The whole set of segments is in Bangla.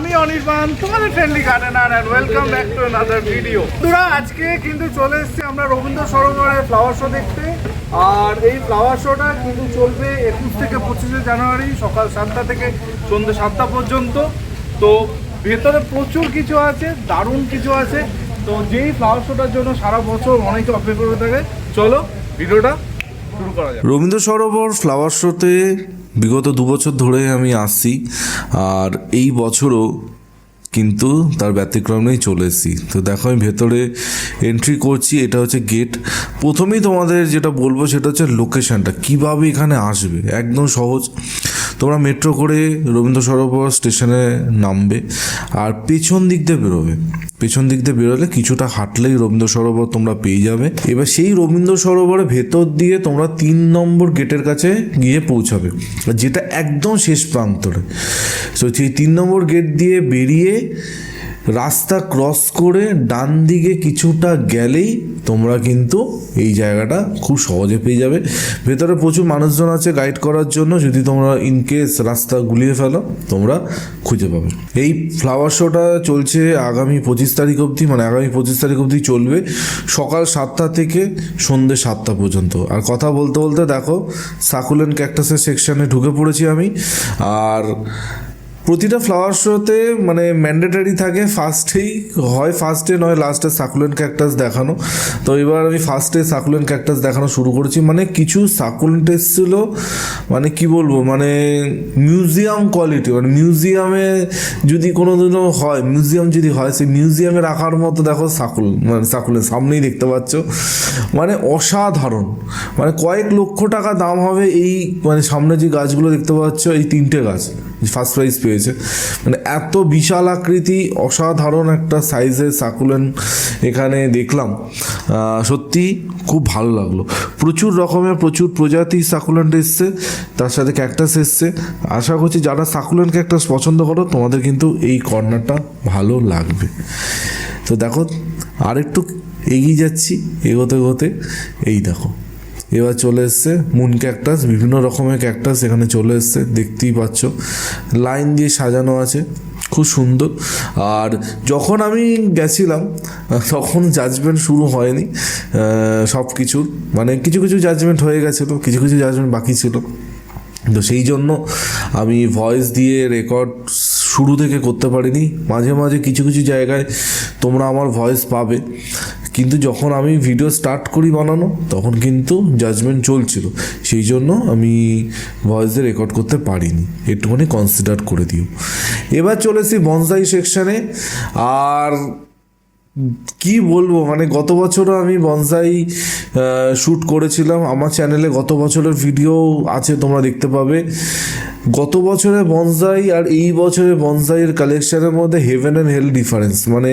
আমি অনির্বাণ তোমাদের friendly gardener and welcome back to another video তোরা আজকে কিন্তু চলে এসেছি আমরা রবীন্দ্র সরোবরের ফ্লাওয়ার শো দেখতে। আর এই ফ্লাওয়ার শোটা কিন্তু চলবে একুশ থেকে পঁচিশে জানুয়ারি, সকাল সাতটা থেকে সন্ধ্যে সাতটা পর্যন্ত। তো ভেতরে প্রচুর কিছু আছে, দারুণ কিছু আছে। তো যেই ফ্লাওয়ার শোটার জন্য সারা বছর অনেকে অপেক্ষা করে থাকে, চলো ভিডিওটা করা রবীন্দ্র সরোবর ফ্লাওয়ার শোতে বিগত দু বছর ধরে আমি আসছি আর এই বছরও কিন্তু তার ব্যতিক্রম নেই, চলে এসেছি। তো দেখো, আমি ভেতরে এন্ট্রি করছি, এটা হচ্ছে গেট প্রথমেই তোমাদের যেটা বলব, সেটা হচ্ছে লোকেশানটা কীভাবে এখানে আসবে? একদম সহজ। তোমরা মেট্রো করে রবীন্দ্র সরোবর স্টেশনে নামবে, আর পেছন দিক দিয়ে বেরোবে। পেছন দিক দিয়ে বেরোলে কিছুটা হাঁটলেই রবীন্দ্র সরোবর তোমরা পেয়ে যাবে। এবার সেই রবীন্দ্র সরোবরের ভেতর দিয়ে তোমরা তিন নম্বর গেটের কাছে গিয়ে পৌঁছাবে, যেটা একদম শেষ প্রান্তরে। তো সেই তিন নম্বর গেট দিয়ে বেরিয়ে রাস্তা ক্রস করে ডান দিকে কিছুটা গেলেই তোমরা কিন্তু এই জায়গাটা খুব সহজে পেয়ে যাবে। ভেতরে প্রচুর মানুষজন আছে গাইড করার জন্য। যদি তোমরা ইন কেস রাস্তা গুলিয়ে ফেলো, তোমরা খুঁজে পাবে। এই ফ্লাওয়ার শোটা চলছে আগামী পঁচিশ তারিখ অবধি মানে আগামী পঁচিশ তারিখ অবধি চলবে সকাল সাতটা থেকে সন্ধ্যে সাতটা পর্যন্ত। আর কথা বলতে বলতে দেখো, সাকুলেন ক্যাকটাসের সেকশানে ঢুকে পড়েছি আমি। আর প্রতিটা ফ্লাওয়ার শোতে মানে ম্যান্ডেটারি থাকে ফার্স্টেই হয় ফার্স্টে নয় লাস্টে সাকুলেন্ট ক্যাকটাস দেখানো। তো এবার আমি ফার্স্টে সাকুলেন্ট ক্যাকটাস দেখানো শুরু করেছি। মানে কিছু সাকুলেন্ট এসেছিল মানে কি বলব মানে মিউজিয়াম কোয়ালিটি মানে মিউজিয়ামে যদি কোনো দিনও হয় মিউজিয়াম যদি হয়, সেই মিউজিয়ামে রাখার মতো দেখো সাকুল মানে সাকুলেন্ট সামনেই দেখতে পাচ্ছ। মানে অসাধারণ। মানে কয়েক লক্ষ টাকা দাম হবে এই মানে সামনে যে গাছগুলো দেখতে পাচ্ছ, এই তিনটে গাছ। ফার্স্ট প্রাইজ পেয়েছে। মানে এত বিশাল আকৃতি, অসাধারণ একটা সাইজের সাকুলেন এখানে দেখলাম। সত্যি খুব ভালো লাগল। প্রচুর রকমের, প্রচুর প্রজাতি সাকুলেন্ট এসছে, তার সাথে ক্যাকটাস এসছে। আশা করছি যারা সাকুলেন্ট ক্যাকটাস পছন্দ করো, তোমাদের কিন্তু এই কর্নারটা ভালো লাগবে। তো দেখো, আরেকটু এগিয়ে যাচ্ছি, এগোতে এগোতে, এই দেখো। এবার চলে এসছে মুন ক্যাকটাস বিভিন্ন রকমের ক্যাকটাস এখানে চলে এসছে, দেখতেই পাচ্ছ। লাইন দিয়ে সাজানো আছে, খুব সুন্দর। আর যখন আমি গেছিলাম, তখন জাজমেন্ট শুরু হয়নি সব কিছুর মানে কিছু কিছু জাজমেন্ট হয়ে গেছিল, কিছু কিছু জাজমেন্ট বাকি ছিল। তো সেই জন্য আমি ভয়েস দিয়ে রেকর্ড শুরু থেকে করতে পারিনি। মাঝে মাঝে কিছু কিছু জায়গায় তোমরা আমার ভয়েস পাবে। কিন্তু যখন আমি ভিডিও স্টার্ট করি বানানো, তখন কিন্তু জাজমেন্ট চলছিল। সেই জন্য আমি ভয়েস রেকর্ড করতে পারিনি। একটুখানি কনসিডার করে দিও। এবার চলেছি বনসাই সেকশনে আর কি বলব মানে গত বছরও আমি বনসাই শ্যুট করেছিলাম। আমার চ্যানেলে গত বছরের ভিডিও আছে, তোমরা দেখতে পাবে। গত বছরে বনসাই আর এই বছরে বনসাইয়ের কালেকশনের মধ্যে হেভেন অ্যান্ড হেল ডিফারেন্স মানে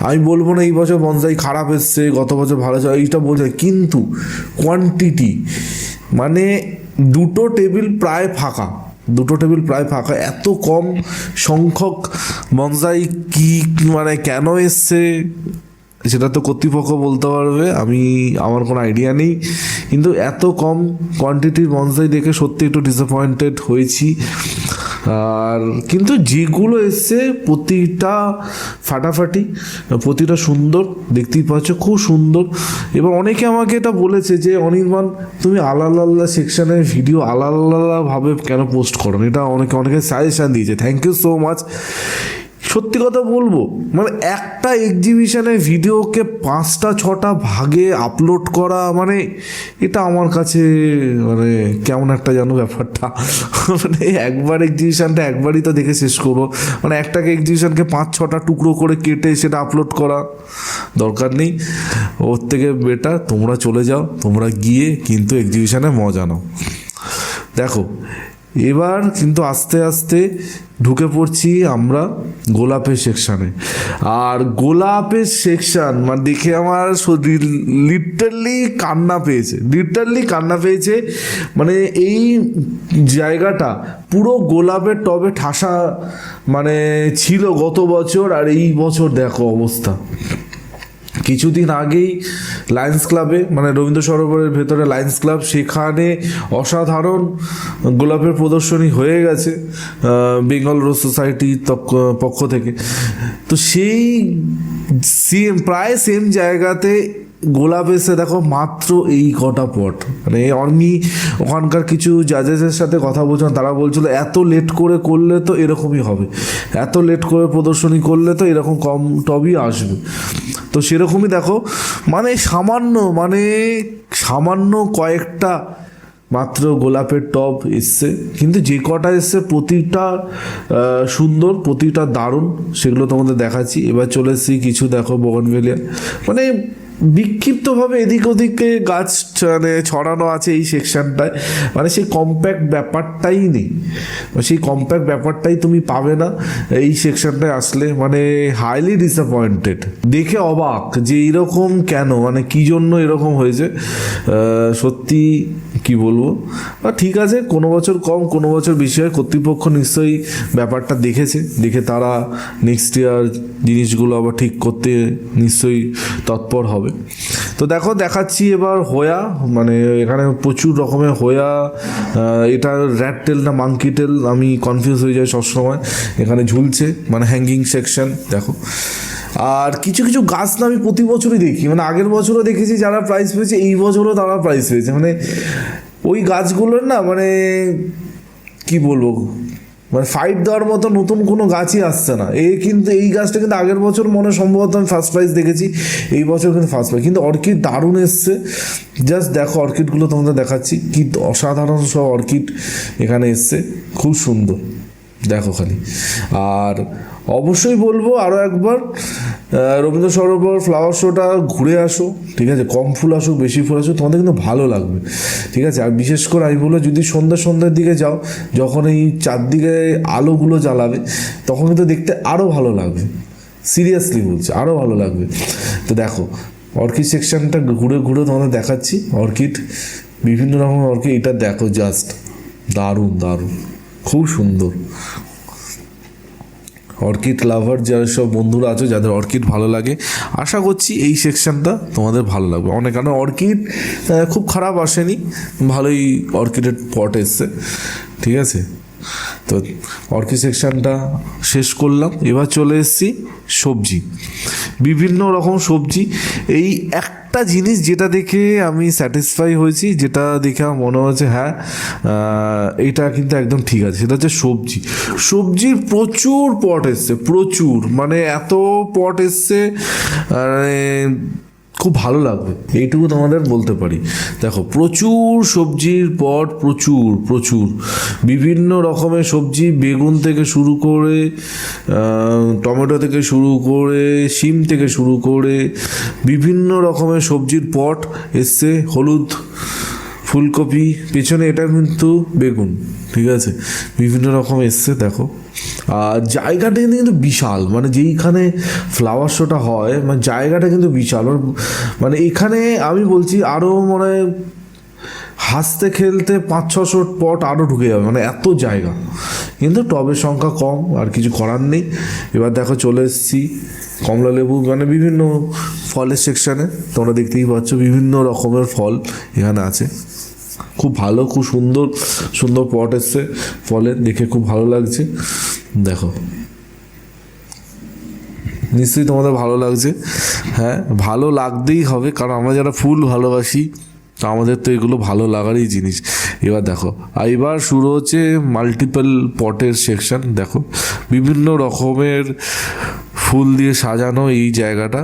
আমি বলব না এই বছর বনসাই খারাপ এসছে, গত বছর ভালো এইটা বোঝায় কিন্তু কোয়ান্টিটি মানে দুটো টেবিল প্রায় ফাঁকা, দুটো টেবিল প্রায় ফাঁকা। এত কম সংখ্যক বনসাই কি মানে কেন এসছে? সেটা তো কর্তৃপক্ষ বলতে পারবে, আমি, আমার কোনো আইডিয়া নেই। কিন্তু এত কম কোয়ান্টিটির বনসাই দেখে সত্যি একটু ডিসঅ্যাপয়েন্টেড হয়েছি। আর কিন্তু যেগুলো এসছে, প্রতিটা ফাটাফাটি, প্রতিটা সুন্দর, দেখতেই পাচ্ছ, খুব সুন্দর। এবং অনেকে আমাকে এটা বলেছে যে, অনির্বাণ, তুমি আলাদা আলাদা সেকশনের ভিডিও আলাদা আলাদাভাবে কেন পোস্ট করো এটা অনেকে অনেকে সাজেশান দিয়েছে। থ্যাংক ইউ সো মাচ সত্যি কথা বলব মানে একটা এক্সিবিশনের ভিডিওকে পাঁচটা, ছটা ভাগে আপলোড করা মানে এটা আমার কাছে মানে কেমন একটা জানো ব্যাপারটা। মানে একবার এক্সিবিশনটা একবারই তো দেখে শেষ করব। মানে একটাকে এক্সিবিশনকে পাঁচ, ছটা টুকরো করে কেটে সেটা আপলোড করা, দরকার নেই। ওর থেকে বেটার তোমরা চলে যাও, তোমরা গিয়ে কিন্তু এক্সিবিশনে মজা নাও। দেখো এবার কিন্তু আস্তে আস্তে ঢুকে পড়ছি আমরা গোলাপের সেকশানে আর গোলাপের সেকশান মানে দেখে আমার শরীর লিটারলি কান্না পেয়েছে লিটারলি কান্না পেয়েছে। মানে এই জায়গাটা পুরো গোলাপের টবে ঠাসা মানে ছিল গত বছর আর এই বছর দেখো অবস্থা। কিছুদিন আগেই লায়ন্স ক্লাবে মানে রবীন্দ্র সরোবরের ভেতরে লায়ন্স ক্লাব সেখানে অসাধারণ গোলাপের প্রদর্শনী হয়ে গেছে বেঙ্গল রোজ সোসাইটি পক্ষ থেকে। তো সেই সেম প্রায় সেম জায়গাতে গোলাপ এসে দেখো মাত্র এই কটা পট। মানে আমি ওখানকার কিছু জাজেসের সাথে কথা বলছিলাম তারা বলছিল, এত লেট করে করলে তো এরকমই হবে। এত লেট করে প্রদর্শনী করলে তো এরকম কম টবই আসবে। তো সেরকমই দেখো মানে সামান্য মানে সামান্য কয়েকটা মাত্র গোলাপের টব এসছে। কিন্তু যে কটা এসছে প্রতিটা সুন্দর, প্রতিটা দারুণ, সেগুলো তোমাদের দেখাচ্ছি। এবার চলে এসেছি কিছু দেখো বগনভেলিয়া মানে বিক্ষিপ্তভাবে এদিক ওদিকে গাছ মানে ছড়ানো আছে এই সেকশনটায় মানে সেই কম্প্যাক্ট ব্যাপারটাই নেই। সেই কম্প্যাক্ট ব্যাপারটাই তুমি পাবে না এই সেকশনটায় আসলে। মানে হাইলি ডিসঅ্যাপয়েন্টেড দেখে অবাক যে এরকম কেন? মানে কি জন্য এরকম হয়েছে? সত্যি কি বলব? ঠিক আছে, কোনো বছর কম, কোনো বছর বেশি হয়। কর্তৃপক্ষ নিশ্চয়ই ব্যাপারটা দেখেছে। দেখে তারা নেক্সট ইয়ার জিনিসগুলো আবার ঠিক করতে নিশ্চয়ই তৎপর হবে। তো দেখো, দেখাচ্ছি এবার হোয়া। মানে এখানে প্রচুর রকমের হোয়া। এটা র্যাট টেল না মাঙ্কি টেল আমি কনফিউজ হয়ে যাই সবসময়। এখানে ঝুলছে মানে হ্যাঙ্গিং সেকশন দেখো। আর কিছু কিছু গাছ না আমি প্রতি বছরই দেখি। মানে আগের বছরও দেখেছি যারা প্রাইজ পেয়েছে, এই বছরও তারা প্রাইজ পেয়েছে। মানে ওই গাছগুলোর না মানে কি বলব? মানে ফাইট দেওয়ার মতো নতুন কোনো গাছই আসছে না। এই কিন্তু, এই গাছটা কিন্তু আগের বছর মনে সম্ভবত আমি ফার্স্ট প্রাইজ দেখেছি, এই বছর কিন্তু ফার্স্ট প্রাইজ কিন্তু অর্কিড দারুণ এসছে। জাস্ট দেখো অর্কিডগুলো তোমাদের দেখাচ্ছি, কি অসাধারণ সব অর্কিড এখানে এসছে। খুব সুন্দর। দেখো খালি। আর অবশ্যই বলব আরও একবার রবীন্দ্র সরোবর ফ্লাওয়ার শোটা ঘুরে আসো, ঠিক আছে? কম ফুল আসুক, বেশি ফুল আসুক, তোমাদের কিন্তু ভালো লাগবে, ঠিক আছে? আর বিশেষ করে আমি বলব, যদি সন্ধ্যা সন্ধ্যার দিকে যাও, যখন এই চারদিকে আলোগুলো জ্বালাবে, তখন কিন্তু দেখতে আরও ভালো লাগবে। সিরিয়াসলি বলছি আরও ভালো লাগবে। তো দেখো, অর্কিড সেকশনটা ঘুরে ঘুরে তোমাদের দেখাচ্ছি। অর্কিড, বিভিন্ন রকম অর্কিড, এটা দেখো জাস্ট দারুণ দারুণ, খুব সুন্দর। অর্কিড লাভার যারা সব বন্ধুরা আছে, যাদের অর্কিড ভালো লাগে। আশা করছি এই সেকশনটা তোমাদের ভালো লাগবে। অনেক কারণ অর্কিড খুব খারাপ আসেনি। ভালোই অর্কিডের পট এসছে। ঠিক আছে? তো অর্কিড সেকশনটা শেষ করলাম। এবার চলে এসেছি সবজি। বিভিন্ন রকম সবজি। এই একটা জিনিস যেটা দেখে আমি স্যাটিসফাই হয়েছি, যেটা দেখে আমার মনে হচ্ছে হ্যাঁ এটা কিন্তু একদম ঠিক আছে। সেটা হচ্ছে সবজি। সবজির প্রচুর পট এসছে, প্রচুর। মানে এত পট এসছে খুব ভালো লাগবে। এইটুকু তোমাদের বলতে পারি। দেখো, প্রচুর সবজির পট প্রচুর প্রচুর। বিভিন্ন রকমের সবজি বেগুন থেকে শুরু করে টমেটো থেকে শুরু করে, শিম থেকে শুরু করে, বিভিন্ন রকমের সবজির পট এসছে, হলুদ। ফুলকপি, পেছনে এটা কিন্তু বেগুন, ঠিক আছে? বিভিন্ন রকম এসছে, দেখো। আর জায়গাটা কিন্তু বিশাল মানে যেইখানে ফ্লাওয়ার শোটা হয় মানে জায়গাটা কিন্তু বিশাল। মানে এখানে আমি বলছি আরও মানে হাসতে খেলতে পাঁচ ছশো পট আরও ঢুকে যাবে মানে এত জায়গা। কিন্তু টবের সংখ্যা কম, আর কিছু করার নেই। এবার দেখো, চলে এসেছি কমলা লেবু মানে বিভিন্ন ফলের সেকশানে তোমরা দেখতেই পাচ্ছ, বিভিন্ন রকমের ফল এখানে আছে। খুব ভালো, খুব সুন্দর সুন্দর পট এসছে। ফলের দেখে খুব ভালো লাগছে। দেখো। নিশ্চয়ই তোমাদের ভালো লাগছে। হ্যাঁ ভালো লাগতেই হবে, কারণ আমরা যারা ফুল ভালোবাসি, তো আমাদের তো এগুলো ভালো লাগারই জিনিস। এবার দেখো এবার শুরু হচ্ছে মাল্টিপল পটের সেকশন দেখো। বিভিন্ন রকমের ফুল দিয়ে সাজানো এই জায়গাটা।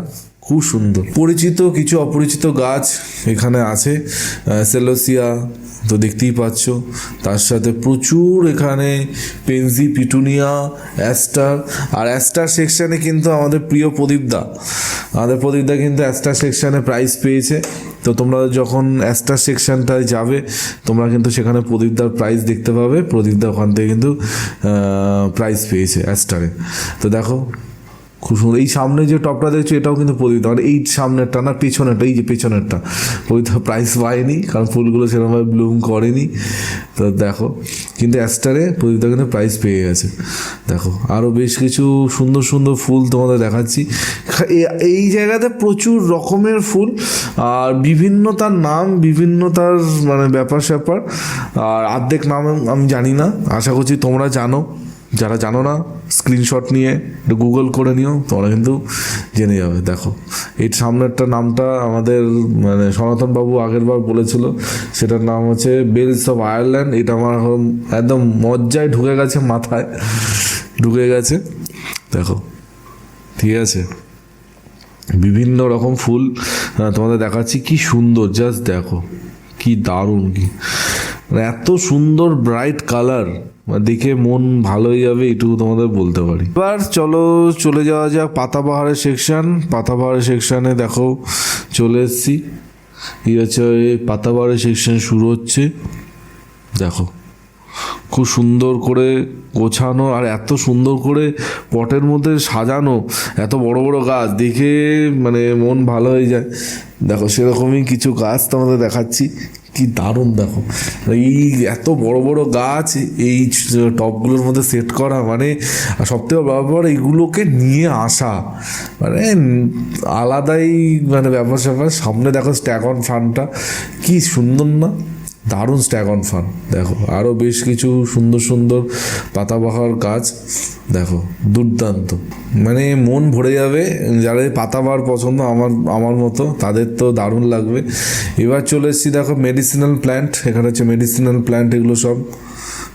খুব সুন্দর। পরিচিত কিছু অপরিচিত গাছ এখানে আছে সেলোসিয়া, তো দেখতেই পাচ্ছ। তার সাথে প্রচুর এখানে পেনজি, পিটুনিয়া, অ্যাস্টার। আর অ্যাস্টার সেকশানে কিন্তু আমাদের প্রিয় প্রদীপদা। আমাদের প্রদীপদা কিন্তু অ্যাস্টার সেকশানে প্রাইজ পেয়েছে। তো তোমরা যখন অ্যাস্টার সেকশনটায় যাবে, তোমরা কিন্তু সেখানে প্রদীপদার প্রাইজ দেখতে পাবে। প্রদীপদা ওখান থেকে কিন্তু প্রাইজ পেয়েছে অ্যাস্টারে। তো দেখো খুব সুন্দর। এই সামনে যে টপটা দেখছ, এটাও কিন্তু প্রদীপ আর এই সামনেরটা না, পেছনেরটা, এই যে পেছনেরটা। তো প্রাইস পায়নি, কারণ ফুলগুলো সেরকমভাবে ব্লুম করেনি। তো দেখো, কিন্তু অ্যাস্টারে প্রদীপটা কিন্তু প্রাইস পেয়ে গেছে। দেখো আরও বেশ কিছু সুন্দর সুন্দর ফুল তোমাদের দেখাচ্ছি। এই জায়গাতে প্রচুর রকমের ফুল, আর বিভিন্ন তার নাম বিভিন্ন তার মানে ব্যাপার স্যাপার আর অর্ধেক নাম আমি জানি না। আশা করছি তোমরা জানো। যারা জানো না স্ক্রিনশট নিয়ে একটু গুগল করে নিও, তোমরা কিন্তু জেনে যাবে। দেখো, এই সামনেরটা নামটা আমাদের মানে সনাতন বাবু আগের বার বলেছিল, সেটার নাম হচ্ছে বেলস অফ আয়ারল্যান্ড এটা আমার একদম মজ্জায় ঢুকে গেছে মাথায়, ঢুকে গেছে। দেখো, ঠিক আছে? বিভিন্ন রকম ফুল তোমাদের দেখাচ্ছি, কি সুন্দর জাস্ট দেখো, কি দারুণ, কি মানে এত সুন্দর ব্রাইট কালার দেখে মন ভালোই যাবে, এটুকু তোমাদের বলতে পারি। এবার চলো, চলে যাওয়া যাক পাতাবাহারের সেকশন পাতাবাহারের সেকশনে দেখো, চলে এসেছি। এই হচ্ছে পাতাবাহারের সেকশন শুরু হচ্ছে। দেখো, খুব সুন্দর করে গোছানো আর এত সুন্দর করে পটের মধ্যে সাজানো, এত বড় বড় গাছ, দেখে মানে মন ভালো হয়ে যায়। দেখো, সেরকমই কিছু গাছ তোমাদের দেখাচ্ছি। কি দারুণ দেখো। এই এত বড় বড় গাছ, এই টপগুলোর মধ্যে সেট করা মানে সবথেকে ব্যাপার এইগুলোকে নিয়ে আসা। মানে আলাদাই মানে ব্যাপার স্যাপার সামনে দেখো স্ট্যাগন ফানটা কি সুন্দর না? দারুণ স্ট্যাগ অন ফান দেখো। আরও বেশ কিছু সুন্দর সুন্দর পাতাবাহার গাছ, দেখো, দুর্দান্ত। মানে মন ভরে যাবে, যাদের পাতাবাহার পছন্দ, আমার আমার মতো, তাদের তো দারুণ লাগবে। এবার চলে এসেছি, দেখো মেডিসিনাল প্ল্যান্ট এখানে হচ্ছে মেডিসিনাল প্ল্যান্ট এগুলো সব।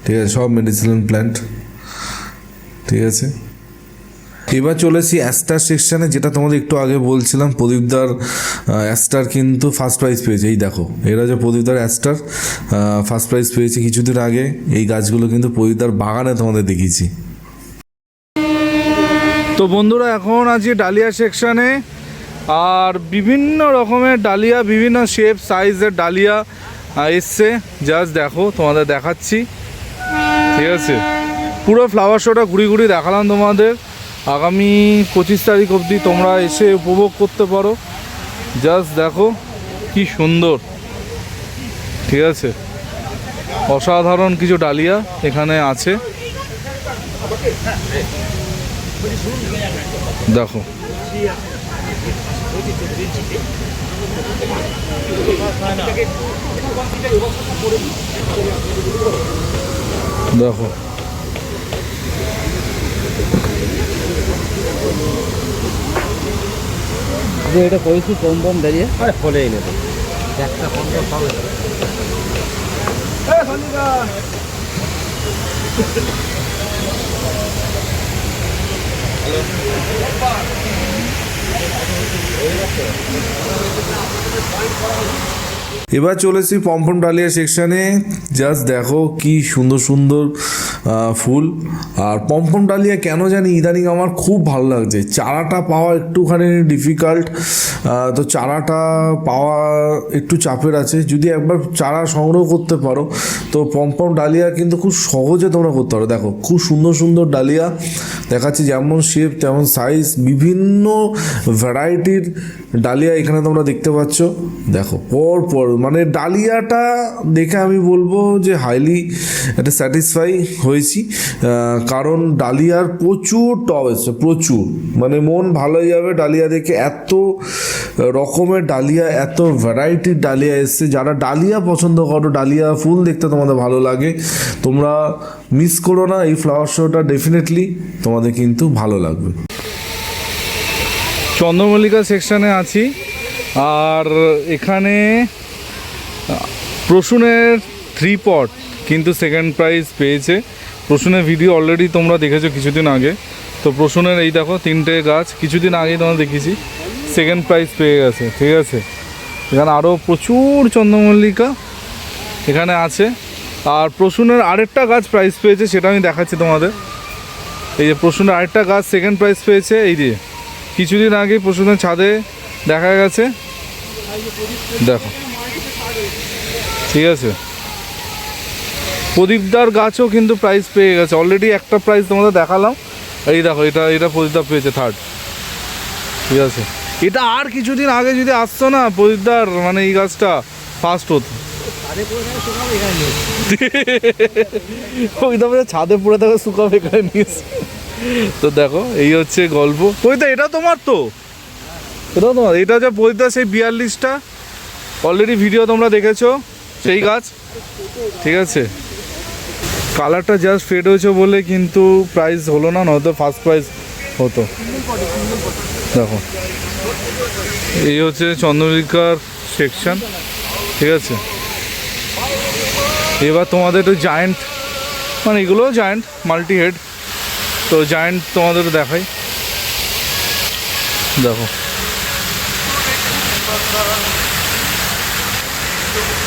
ঠিক আছে, সব মেডিসিনাল প্ল্যান্ট ঠিক আছে? এবার চলে চলেছি অ্যাস্টার সেকশানে যেটা তোমাদের একটু আগে বলছিলাম, প্রদীপদার অ্যাস্টার কিন্তু ফার্স্ট প্রাইজ পেয়েছে। এই দেখো, এরা যে প্রদীপদার অ্যাস্টার ফার্স্ট প্রাইজ পেয়েছে কিছুদিন আগে, এই গাছগুলো কিন্তু প্রদীপদার বাগানে তোমাদের দেখিয়েছি। তো বন্ধুরা, এখন আছি ডালিয়া সেকশানে আর বিভিন্ন রকমের ডালিয়া, বিভিন্ন শেপ সাইজের ডালিয়া এসছে। জাস্ট দেখো, তোমাদের দেখাচ্ছি। ঠিক আছে? পুরো ফ্লাওয়ার শোটা ঘুরি ঘুরি দেখালাম তোমাদের। আগামী পঁচিশ তারিখ অবধি তোমরা এসে উপভোগ করতে পারো। জাস্ট দেখো কি সুন্দর। ঠিক আছে? অসাধারণ কিছু ডালিয়া এখানে আছে। দেখো। দেখো। যে এটা করেছি কম কম দাঁড়িয়ে। আরে ফলেই নেবে। একটা কম কম পাবে। এবার চলেছি পম্পম ডালিয়া সেকশানে জাস্ট দেখো কি সুন্দর সুন্দর ফুল। আর পম্পম ডালিয়া কেন জানি ইদানিং আমার খুব ভালো লাগছে। চারাটা পাওয়া একটুখানি ডিফিকাল্ট তো চারাটা পাওয়া একটু চাপের আছে। যদি একবার চারা সংগ্রহ করতে পারো, তো পম্পম ডালিয়া কিন্তু খুব সহজে তোমরা করতে পারো। দেখো, খুব সুন্দর সুন্দর ডালিয়া, দেখাচ্ছি যেমন শেপ তেমন সাইজ বিভিন্ন ভ্যারাইটির ডালিয়া এখানে তোমরা দেখতে পাচ্ছ। দেখো পর পর মানে ডালিয়াটা দেখে আমি বলব যে হাইলি একটা স্যাটিসফাই হয়েছি। কারণ ডালিয়ার প্রচুর টব এসছে, প্রচুর। মানে মন ভালো যাবে ডালিয়া দেখে। এত রকমের ডালিয়া, এত ভ্যারাইটির ডালিয়া এসছে। যারা ডালিয়া পছন্দ করো, ডালিয়া ফুল দেখতে তোমাদের ভালো লাগে। তোমরা মিস করো না, এই ফ্লাওয়ার শোটা ডেফিনেটলি তোমাদের কিন্তু ভালো লাগবে। চন্দ্রমল্লিকা সেকশনে আছি। আর এখানে প্রসূনের থ্রি পট কিন্তু সেকেন্ড প্রাইজ পেয়েছে। প্রসূনের ভিডিও অলরেডি তোমরা দেখেছ কিছুদিন আগে। তো প্রসূনের এই দেখো, তিনটে গাছ, কিছুদিন আগেই তোমরা দেখেছি সেকেন্ড প্রাইজ পেয়ে গেছে, ঠিক আছে? এখানে আরও প্রচুর চন্দ্রমল্লিকা এখানে আছে। আর প্রসূনের আরেকটা গাছ প্রাইজ পেয়েছে, সেটা আমি দেখাচ্ছি তোমাদের। এই যে প্রসূনের আরেকটা গাছ সেকেন্ড প্রাইজ পেয়েছে, এই যে কিছুদিন আগে প্রসূনের ছাদে দেখা গেছে। দেখো। ঠিক আছে? প্রদীপদার গাছও কিন্তু প্রাইজ পেয়ে গেছে। অলরেডি একটা প্রাইজ তোমাদের দেখালাম। এই দেখো, এটা এটা প্রদীপদা পেয়েছে থার্ড ঠিক আছে? এটা আর কিছুদিন আগে যদি আসতো না প্রদীপদার মানে এই গাছটা ফার্স্ট হতো। ছাদে পড়ে থাকে শুকাবে এখানে নিয়ে এসে। তো দেখো, এই হচ্ছে গল্প। প্রদীপদা, এটা তোমার তো? এটাও তোমার? এটা হচ্ছে প্রদীপদা, সেই বিয়াল্লিশটা। অলরেডি ভিডিও তোমরা দেখেছ। সেই গাছ? ঠিক আছে। কালারটা জাস্ট ফেড হয়েছে বলে কিন্তু প্রাইস হলো না, নয়তো ফার্স্ট প্রাইস হতো। দেখো। এই হচ্ছে চন্দ্রমল্লিকার সেকশন ঠিক আছে। এবার তোমাদের একটু জায়েন্ট মানে এগুলো জায়েন্ট মাল্টি হেড তো জায়েন্ট তোমাদের দেখাই। দেখো।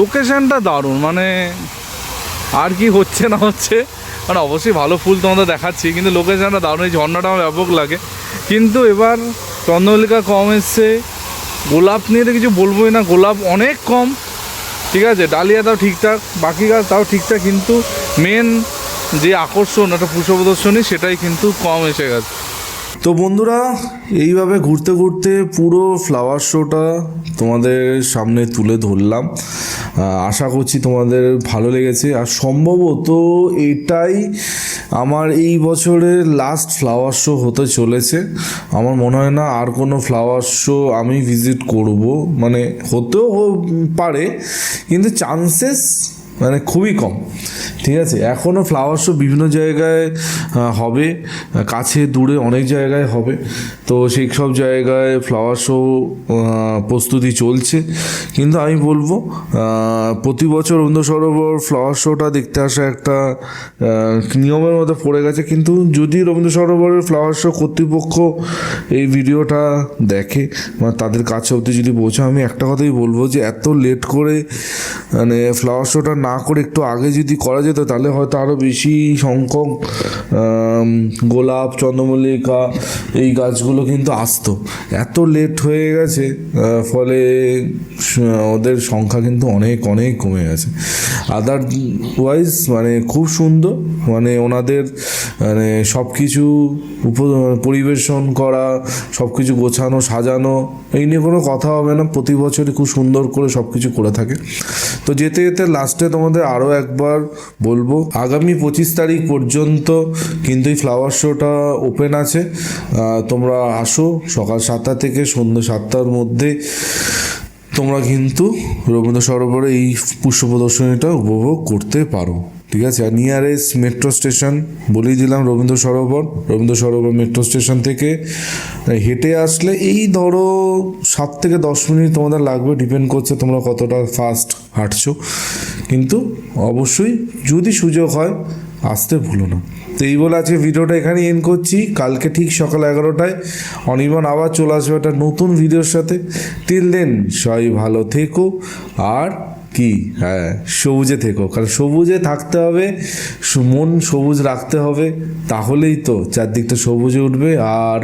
লোকেশনটা দারুণ মানে আর কি হচ্ছে না হচ্ছে। মানে অবশ্যই ভালো ফুল তোমাদের দেখাচ্ছি, কিন্তু লোকেশনটা দারুণ, এই ঝর্ণাটা আমার ব্যাপক লাগে। কিন্তু এবার চন্দ্রমল্লিকা কম এসছে, গোলাপ নিয়ে তো কিছু বলবোই না, গোলাপ অনেক কম, ঠিক আছে? ডালিয়া তাও ঠিকঠাক, বাকি গাছ তাও ঠিকঠাক, কিন্তু মেন যে আকর্ষণ, একটা পুষ্প প্রদর্শনী, সেটাই কিন্তু কম এসে গেছে। তো বন্ধুরা, এইভাবে ঘুরতে ঘুরতে পুরো ফ্লাওয়ার শোটা তোমাদের সামনে তুলে ধরলাম। আশা করছি তোমাদের ভালো লেগেছে। আর সম্ভবত এটাই আমার এই বছরের লাস্ট ফ্লাওয়ার শো হতে চলেছে। আমার মনে হয় না আর কোনো ফ্লাওয়ার শো আমি ভিজিট করব। মানে হতেও পারে, কিন্তু চান্সেস মানে খুবই কম। ঠিক আছে? এখনও ফ্লাওয়ার শো বিভিন্ন জায়গায় হবে। কাছে, দূরে অনেক জায়গায় হবে। তো সেই সব জায়গায় ফ্লাওয়ার শো প্রস্তুতি চলছে। কিন্তু আমি বলব প্রতি বছর রবীন্দ্র সরোবর ফ্লাওয়ার শোটা দেখতে আসা একটা নিয়মের মধ্যে পড়ে গেছে। কিন্তু যদি রবীন্দ্র সরোবরের ফ্লাওয়ার শো কর্তৃপক্ষ এই ভিডিওটা দেখে মানে তাদের কাছে অবধি যদি পৌঁছে আমি একটা কথাই বলব যে এত লেট করে মানে ফ্লাওয়ার শোটা না করে একটু আগে যদি করা যেত, তাহলে হয়তো আরও বেশি সংখ্যক গোলাপ, চন্দ্রমল্লিকা এই গাছগুলো কিন্তু আসতো। এত লেট হয়ে গেছে ফলে ওদের সংখ্যা কিন্তু অনেক অনেক কমে গেছে। আদারওয়াইজ মানে খুব সুন্দর। মানে ওনাদের মানে সব কিছু উপ- পরিবেশন করা সব কিছু গোছানো, সাজানো, এই নিয়ে কোনো কথা হবে না। প্রতি বছরই খুব সুন্দর করে সব কিছু করে থাকে। তো যেতে যেতে লাস্টে তোমাদের আরও একবার বলব, আগামী পঁচিশ তারিখ পর্যন্ত কিন্তু এই ফ্লাওয়ার শোটা ওপেন আছে। তোমরা আসো সকাল সাতটা থেকে সন্ধ্যে সাতটার মধ্যে। তোমরা কিন্তু রবীন্দ্র সরোবরে এই পুষ্প প্রদর্শনীটা উপভোগ করতে পারো। ঠিক আছে? আর নিয়ারেস্ট মেট্রো স্টেশন বলেই দিলাম রবীন্দ্র সরোবর রবীন্দ্র সরোবর মেট্রো স্টেশন থেকে হেঁটে আসলে এই ধরো সাত থেকে দশ মিনিট তোমাদের লাগবে। ডিপেন্ড করছে তোমরা কতটা ফাস্ট হাঁটছো। কিন্তু অবশ্যই যদি সুযোগ হয়, আসতে ভুলো না। তো এই বলে আজকে ভিডিওটা এখানেই এন্ড করছি। কালকে ঠিক সকাল এগারোটায় অনির্বাণ আবার চলে আসবে একটা নতুন ভিডিওর সাথে। টিল দেন সবাই ভালো থেকো। আর কি? হ্যাঁ সবুজে থেকো। কারণ সবুজে থাকতে হবে মন সবুজ রাখতে হবে, তাহলেই তো চারদিকটা সবুজে উঠবে। আর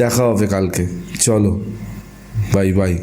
দেখা হবে কালকে। চলো বাই বাই